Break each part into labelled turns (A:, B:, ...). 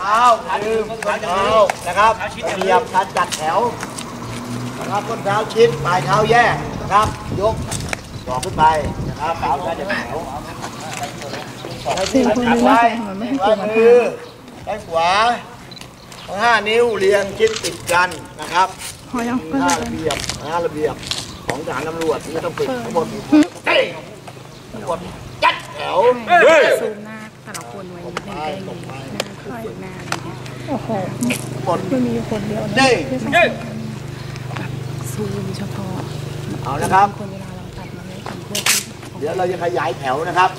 A: เท้าลืมต้นเท้านะครับเหยียบการจัดแถวนะครับต้นเท้าชิดปลายเท้าแยกนะครับยกต่อขึ้นไปนะครับเท้าการจัดแถวให้ที่
B: สี่คน
A: ขัด
B: นี้
A: ไว้
B: ไม่ให้
A: ไว้
B: เกิดมา
A: มือด้านขวาทั้งห้านิ้วเรียงชิดติดกันนะครับ
B: พอยังก็
A: ห้า
B: จะ
A: ระเบียบห้าระเบียบของทหารตำรวจที่ต้องฝึกทั้งหมดเฮ้ยทั้งหมดจัดแถว
C: ซูมหน้า แต่ละคนไว้นิดนึงใกล้ๆหน้าขึ้นหน้าอะไรเงี้ย
B: โอ้โห
A: หมด
B: ไม่มีอยู่คนเดียวนะ
A: นี่
B: ที่สอง
C: ซูมเฉพาะ
A: เอานะครับ
C: คนเวลาเราตัดมันไม่ทำเพื่อที่
A: เดี๋ยวเราจะขยายแถวนะครับ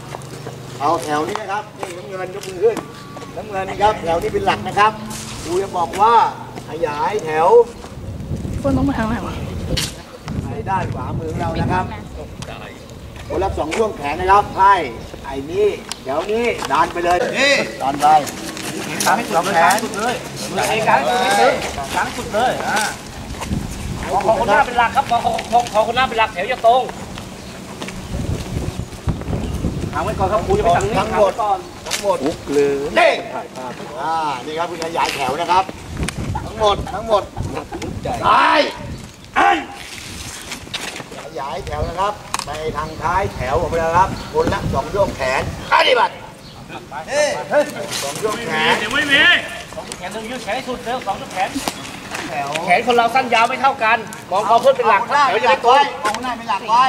A: เอาแถวนี้นะครับนี่น้ำเงินยกมือขึ้นน้ำเงินครับ แถวนี้เป็นหลักนะครับครูจะบอกว่าขยายแถว
B: คนต้องมาทางไหนวะ
A: ในด้านขวามือของเรานะครับ คนละสองช่วงแขนนะครับไพ่ไอ้นี่แถวนี้ดันไปเลยนี่ดันไปสองสองแขน
D: ไอ้กลางสุดนิดนึงกลางสุดเลยอ่าขอขอคนหน้าเป็นหลักครับขอขอขอขอคนหน้าเป็นหลักแถวจะตรงหางไว้ก่อนครับครูจะไปทางนี้
A: ทั้งหมด
D: ก่อน
A: ทั้งหมดเลยนี่อ่านี่ครับคือขยายแถวนะครับ ทั้งหมดทั้งหมดซ้า ยอันขยายแถวนะครับ ไปทางท้ายแถวออกไปแล้วครับคนละสองช่วงแขนปฏิบัติสองช่วงแขน
D: เดี๋ยวไม่มีสองแขนหนึ่งยืดแขนให้สุดเร็วสองแขนแขนคนเราสั้นยาวไม่เท่ากัน มองเขาเพื่อนเป็นหลัก
A: หน้า
D: แถว
A: เป็น
D: จะ
A: หลั
D: ได้
A: ก
D: ตรง
A: ไว้มองหน้าเป็นหลักไว้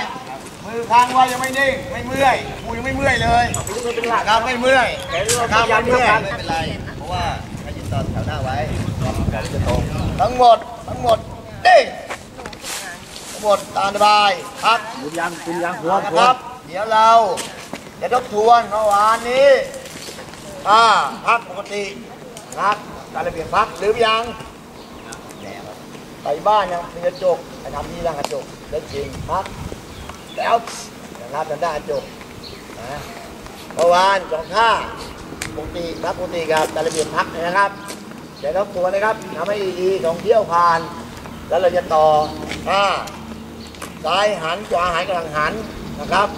A: มือค้างไว้ยังไม่นิ่งไม่เมื่อยกูยังไม่เมื่อยเลยนะครับไม่เมื่อย
D: แขนเรา
A: ครับ
D: ยาว
A: ไม่
D: ไม่
A: เมื่
D: เท่า
A: อย
D: กัน
A: ไม่เป็นไรเพราะว่าถ้ายืนตอนแถวหน้าไว้จะตรงทั้งหมดทั้งหมดนิ่งทั้ง หมดตามสบายพัก
D: คุณยังคุณยังหัว
A: นะครับ เดี๋ยวเราจะทบทวนเมื่อวานนี้อ่าพักปกตินะครับการระเบียบพักหรือยังไปบ้านยังมีกระจกไปทำที่ร่างกระจกได้จริงพักแล้วนะครับทางด้านกระจกนะเมื่อวานสองท่าปกติพักปกติกับการระเบียบพักนะครับเดี๋ยวทบทวนนะครับทำให้ดีๆสองเที่ยวผ่าน แล้วเราจะต่อท่า ซ้ายหันขวาหันกำลังหันนะครับ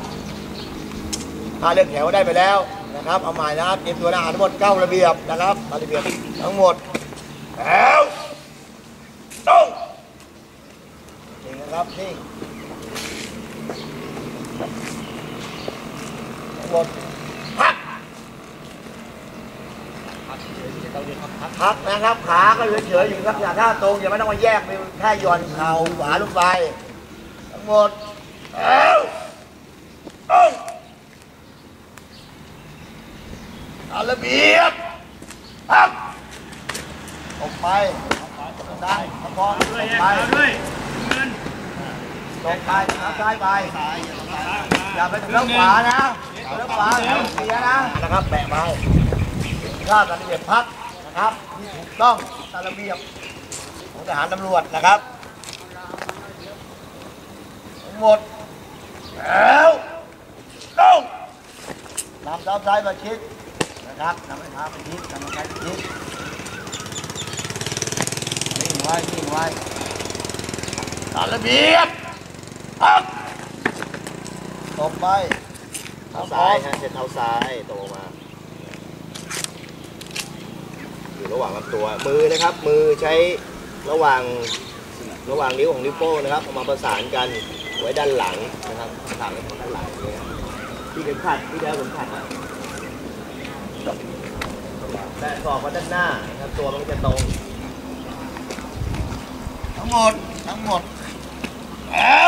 A: ถ้าเลือกแถวได้ไปแล้วนะครับ เอาใหม่นะครับเตรียมตัวนะอ่านทั้งหมดเก้าระเบียบนะครับระเบียบทั้งหมดแถวตรงนี่นะครับนี่ทั้งหมดพักพักนะครับขาก็เฉยๆอยู่ครับอย่าท่าตรงอย่าไม่ต้องมาแยกไปแค่ย่อนเข่าขวาลงไป หมดเอาระเบียบพักออกไปไดันตะกอนออกไปตรงไปเอาซ้ายไปอย่าไปถึงขวานะเอาแล้วขวาแล้วเสียนะนะครับแปะไว้ข้าระเบียบพักนะครับที่ถูกต้องตามระเบียบของทหารตำรวจนะครับ หมด แล้วลงนำเท้าซ้ายมาชิดนะครับนำไปท้าไปชิดนำไปซ้าไปชิดนิ่งไว้นิ่งไว้ตามระเบียบพักตบไปเท้าซ้ายฮะเช็ดเท้าซ้ายตรงมาอยู่ระหว่างลำตัวมือนะครับ มือใช้ระหว่างระหว่างนิ้วของนิ้วโป้งนะครับเอามาประสานกัน ไว้ด้านหลังนะครับถางไว้ด้านหลังอย่างเงี้ยที่เข็มขัดที่แล้วเข็มขัดอะแต่สอบมาด้านหน้านะครับตัวมันจะตรง ทั้งหมด ทั้งหมดแล้ว